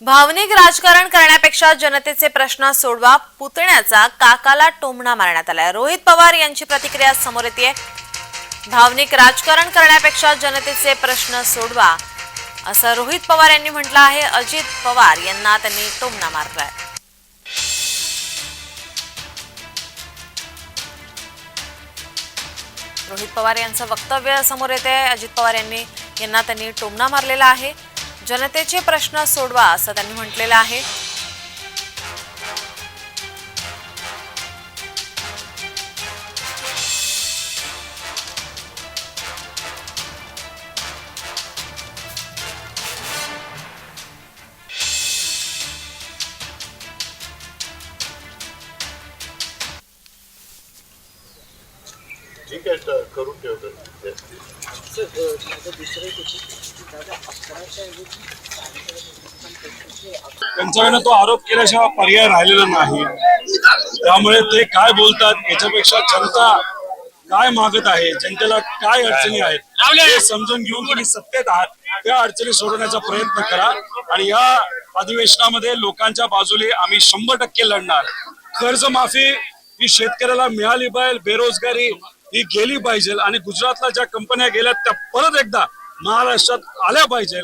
भावनिक राजकारण करण्यापेक्षा जनतेचे प्रश्न सोडवा पुतण्याचा काकाला टोमणा मारण्यात आलाय. रोहित पवार यांची प्रतिक्रिया समोर येते भावनिक राजकारण करण्यापेक्षा जनतेचे प्रश्न सोडवा असं रोहित पवार यांनी म्हटलं आहे. अजित पवार यांना त्यांनी टोमणा मारलाय. रोहित पवार यांचं वक्तव्य समोर येते अजित पवार यांनी यांना त्यांनी टोमणा मारलेला आहे. जनतेचे प्रश्न सोडवा असं त्यांनी म्हटलेलं आहे. ठीक आहे करून ठेवतो. त्यांच्याकडनं तो आरोप केल्याशिवाय पर्याय राहिलेला नाही. त्यामुळे ते काय बोलतात याच्यापेक्षा जनता काय मागत आहे जनतेला काय अडचणी आहेत हे समजून घेऊन तुम्ही सत्तेत आहात त्या अडचणी सोडवण्याचा प्रयत्न करा. आणि या अधिवेशनामध्ये लोकांच्या बाजूने आम्ही शंभर टक्के लढणार. कर्जमाफी ही शेतकऱ्याला मिळाली पाहिजे बेरोजगारी ही गेली पाहिजे. आणि गुजरातला ज्या कंपन्या गेल्या त्या परत एकदा महाराष्ट्रात आल्या पाहिजे.